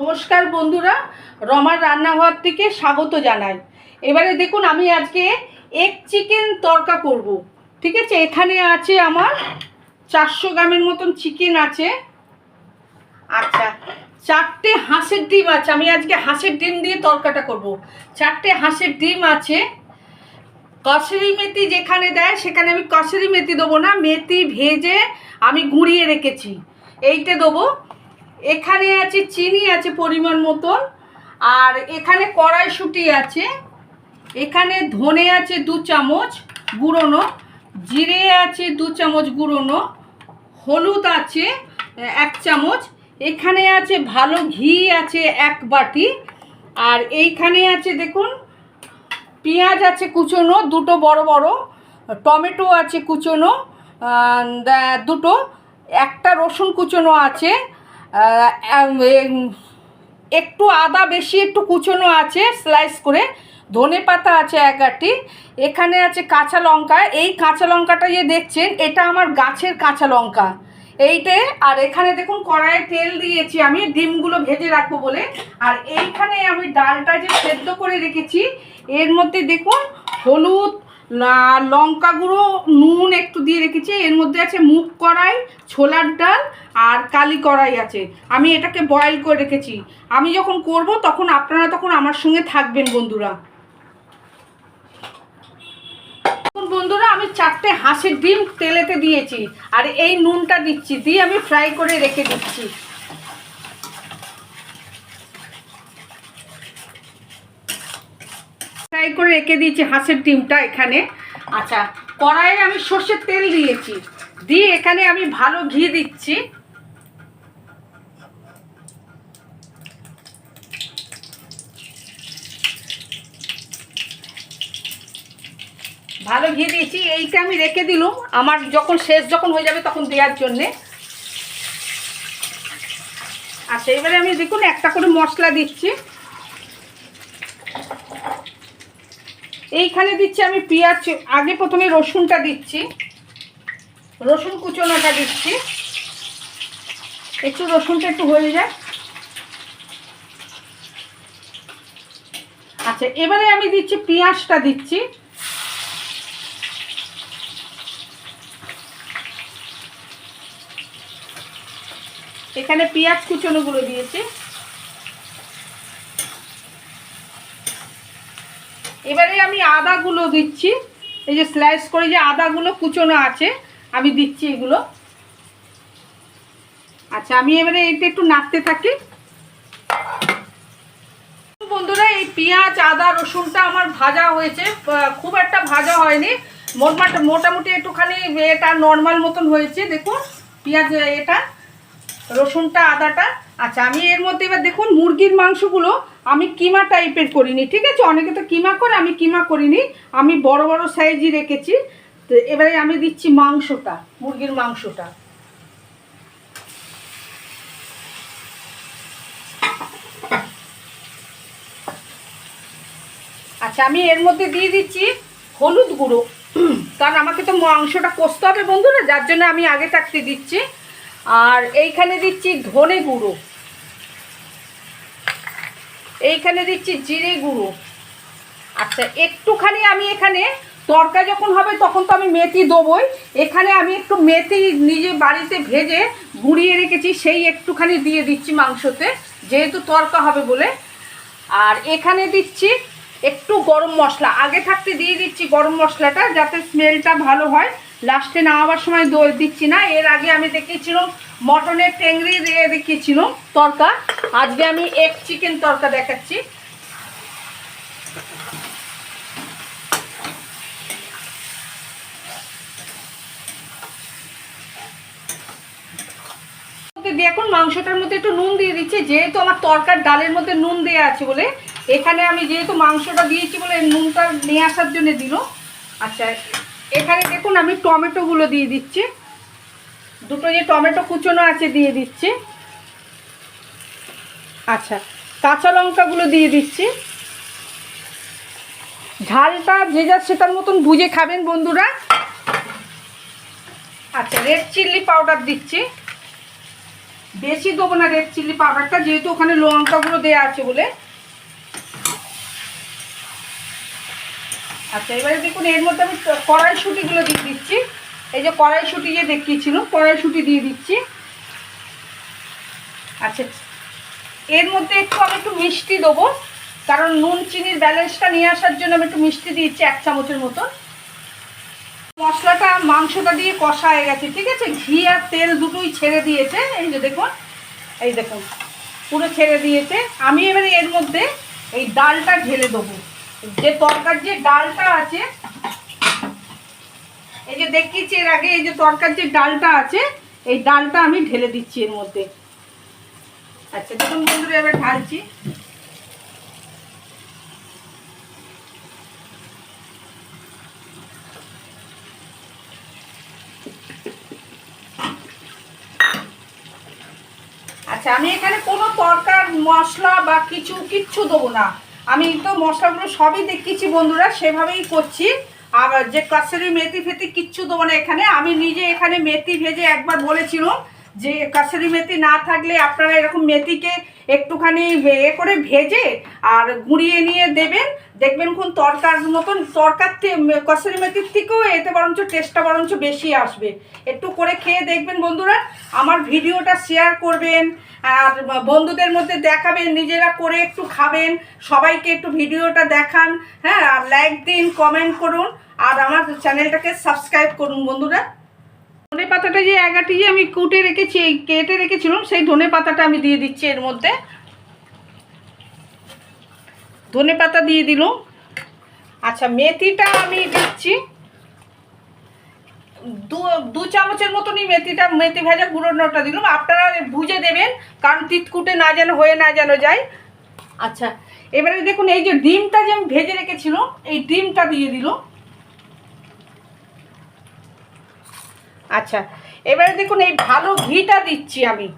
নমস্কার বন্ধুরা, রমার রান্নাঘর থেকে স্বাগত জানাই। এবারে দেখুন, আমি আজকে এগ চিকেন তরকা করব। ঠিক আছে? এখানে আছে আমার চারশো গ্রামের মতন চিকেন আছে। আচ্ছা চারটে হাঁসের ডিম আছে। আমি আজকে হাঁসের ডিম দিয়ে তরকাটা করব। চারটে হাঁসের ডিম আছে। কসুরি মেথি যেখানে দেয়, সেখানে আমি কসুরি মেথি দেবো না। মেথি ভেজে আমি গুঁড়িয়ে রেখেছি। এইটা দেবো। এখানে আছে চিনি, আছে পরিমাণ মতন। আর এখানে কড়াইশুঁটি আছে। এখানে ধনে আছে দু চামচ গুঁড়োনো, জিরে আছে দু চামচ গুঁড়োনো, হলুদ আছে এক চামচ। এখানে আছে ভালো ঘি আছে এক বাটি। আর এইখানে আছে দেখুন, পেঁয়াজ আছে কুচোনো, দুটো বড় বড়। টমেটো আছে কুচোনো দুটো। একটা রসুন কুচোনো আছে। একটু আদা বেশি, একটু কুচোনো আছে স্লাইস করে। ধনে পাতা আছে এক আটি। এখানে আছে কাঁচা লঙ্কা। এই কাঁচা লঙ্কাটা যে দেখছেন, এটা আমার গাছের কাঁচা লঙ্কা। এইটে আর এখানে দেখুন, কড়াইয়ে তেল দিয়েছি আমি, ডিমগুলো ভেজে রাখব বলে। আর এইখানে আমি ডালটা যে সেদ্ধ করে রেখেছি, এর মধ্যে দেখুন, হলুদ লা- লঙ্কা গুঁড়ো, নুন একটু দিয়ে রেখেছি। এর মধ্যে আছে মুগ কড়াই, ছোলার ডাল আর কালি কড়াই আছে। আমি এটাকে বয়েল করে রেখেছি। আমি যখন করব তখন আপনারা তখন আমার সঙ্গে থাকবেন বন্ধুরা। বন্ধুরা আমি চারটে হাঁসের ডিম তেলেতে দিয়েছি। আর এই নুনটা দিচ্ছি, দিয়ে আমি ফ্রাই করে রেখে দিচ্ছি। ফ্রাই করে রেখে দিয়েছি হাঁসের ডিমটা এখানে। আচ্ছা কড়াইয়ে আমি সর্ষের তেল দিয়েছি। দিয়ে এখানে আমি ভালো ঘি দিচ্ছি। ভালো ঘি দিয়েছি, এইটা আমি রেখে দিলুম। আমার যখন শেষ যখন হয়ে যাবে তখন দেওয়ার জন্যে। আচ্ছা এবারে আমি দেখুন একটা করে মশলা দিচ্ছি। এইখানে দিচ্ছি আমি পেঁয়াজ, আগে প্রথমে রসুনটা দিচ্ছি। রসুন কুচোনোটা দিচ্ছি। একটু রসুনটা একটু হয়ে যায়। আচ্ছা এবারে আমি দিচ্ছি পেঁয়াজটা দিচ্ছি। এখানে পেঁয়াজ কুচোনোগুলো দিয়েছি। এবারে আমি আদাগুলো দিচ্ছি। এই যে স্লাইস করে যে আদাগুলো কুচোনো আছে, আমি দিচ্ছি এগুলো। আচ্ছা আমি এবারে এটা একটু নাড়তে থাকি। বন্ধুরা, এই পেঁয়াজ, আদা, রসুনটা আমার ভাজা হয়েছে। খুব একটা ভাজা হয়নি। মোটামুটি মোটামুটি একটুখানি এটা নর্মাল মতন হয়েছে। দেখুন, পেঁয়াজ, এটা, রসুনটা, আদাটা। আচ্ছা আমি এর মধ্যে এবার দেখুন, মুরগির মাংসগুলো আমি কিমা টাইপের করিনি, ঠিক আছে? অনেকে তো কিমা করে, আমি কিমা করিনি। আমি বড় বড় সাইজই রেখেছি। তো এবারে আমি দিচ্ছি মাংসটা, মুরগির মাংসটা। আচ্ছা আমি এর মধ্যে দিয়ে দিচ্ছি হলুদ গুঁড়ো। কারণ আমাকে তো মাংসটা কষতে হবে বন্ধুরা, যার জন্য আমি আগে থাকতে দিচ্ছি। আর এইখানে দিচ্ছি ধনে গুঁড়ো। এইখানে দিচ্ছি জিরে গুঁড়ো। আচ্ছা একটুখানি আমি এখানে তরকা যখন হবে তখন তো আমি মেথি দেবই। এখানে আমি একটু মেথি নিজে বাড়িতে ভেজে গুঁড়িয়ে রেখেছি, সেই একটুখানি দিয়ে দিচ্ছি মাংসতে, যেহেতু তরকা হবে বলে। আর এখানে দিচ্ছি একটু গরম মশলা। আগে থাকতে দিয়ে দিচ্ছি গরম মশলাটা যাতে স্মেলটা ভালো হয়। লাস্টে নামাবার সময় দই দিচ্ছি না। এর আগে আমি দেখিয়েছিলাম মটনের টেংরি দিয়ে দেখিয়েছিলাম তরকা। আজকে আমি এক চিকেন তরকা দেখাচ্ছি। এখন মাংসটার মধ্যে একটু নুন দিয়ে দিচ্ছি। যেহেতু আমার তরকার ডালের মধ্যে নুন দেওয়া আছে বলে, এখানে আমি যেহেতু মাংসটা দিয়েছি বলে নুনটা নিয়ে আসার জন্য দিল। আচ্ছা এখানে দেখুন আমি টমেটোগুলো দিয়ে দিচ্ছি। দুটো যে টমেটো কুচোনো আছে দিয়ে দিচ্ছি। আচ্ছা কাঁচা লঙ্কাগুলো দিয়ে দিচ্ছি। ঝালটা যে যার সেটার মতন বুঝে খাবেন বন্ধুরা। আচ্ছা রেড চিল্লি পাউডার দিচ্ছি। বেশি দেবো না রেড চিলি পাউডারটা যেহেতু ওখানে লঙ্কাগুলো দেওয়া আছে বলে। আচ্ছা এবারে দেখুন, এর মধ্যে আমি কড়াইশুটিগুলো দিয়ে দিচ্ছি। এই যে কড়াইশুটি যে দেখিয়েছিল, কড়াইশুটি দিয়ে দিচ্ছি। আচ্ছা এর মধ্যে একটু আমি একটু মিষ্টি দেবো, কারণ নুন, চিনির ব্যালেন্সটা নিয়ে আসার জন্য আমি একটু মিষ্টি দিচ্ছি এক চামচের মতো মশলাটা, মাংসটা দিয়ে কষা হয়ে গেছে, ঠিক আছে? ঘি আর তেল দুটোই ছেড়ে দিয়েছে। এই যে দেখুন, এই দেখুন, পুরো ছেড়ে দিয়েছে। আমি এবারে এর মধ্যে এই ডালটা ঢেলে দেবো। যে তরকার যে ডালটা আছে, এই যে দেখিয়েছি এর আগে, এই যে তরকার যে ডালটা আছে, এই ডালটা আমি ঢেলে দিচ্ছি এর মধ্যে। আচ্ছা দেখুন বন্ধুরা, এবার ঢালছি। আচ্ছা আমি এখানে কোনো তরকার মশলা বা কিছু কিচ্ছু দেবো না। আমি তো মশলাগুলো সবই দেখিয়েছি বন্ধুরা, সেভাবেই করছি। আর যে কাশ্মীরি মেথি ফেতি কিচ্ছু তো মানে এখানে। আমি নিজে এখানে মেথি ভেজে একবার বলেছিলাম যে কাসরি মেথি না থাকলে আপনারা এরকম মেথিকে একটুখানি এ করে ভেজে আর গুঁড়িয়ে নিয়ে দেবেন। দেখবেন কোন তরকার মতন, তরকার কসরি মেথির থেকেও এতে বরঞ্চ টেস্টটা বরঞ্চ বেশি আসবে। একটু করে খেয়ে দেখবেন বন্ধুরা, আমার ভিডিওটা শেয়ার করবেন, আর বন্ধুদের মধ্যে দেখাবেন, নিজেরা করে একটু খাবেন, সবাইকে একটু ভিডিওটা দেখান হ্যাঁ আর লাইক দিন কমেন্ট করুন, আর আমার চ্যানেলটাকে সাবস্ক্রাইব করুন বন্ধুরা। ধনে পাতাটা যে এগাটি যে আমি কুটে রেখেছি, এই কেটে রেখেছিলাম, সেই ধনে পাতাটা আমি দিয়ে দিচ্ছি এর মধ্যে। ধনে পাতা দিয়ে দিলাম। আচ্ছা মেথিটা আমি দিচ্ছি। দু দু চামচের মতনই মেথিটা, মেথি ভেজা গুঁড়োটা দিলাম। আপনারা বুঝে দেবেন, কারণ তিতকুটে না যেন হয়ে, না যেন যায়। আচ্ছা এবারে দেখুন, এই যে ডিমটা যে আমি ভেজে রেখেছিলাম, এই ডিমটা দিয়ে দিলাম। আচ্ছা এবারে দেখুন এই ভালো ঘিটা দিচ্ছি আমি।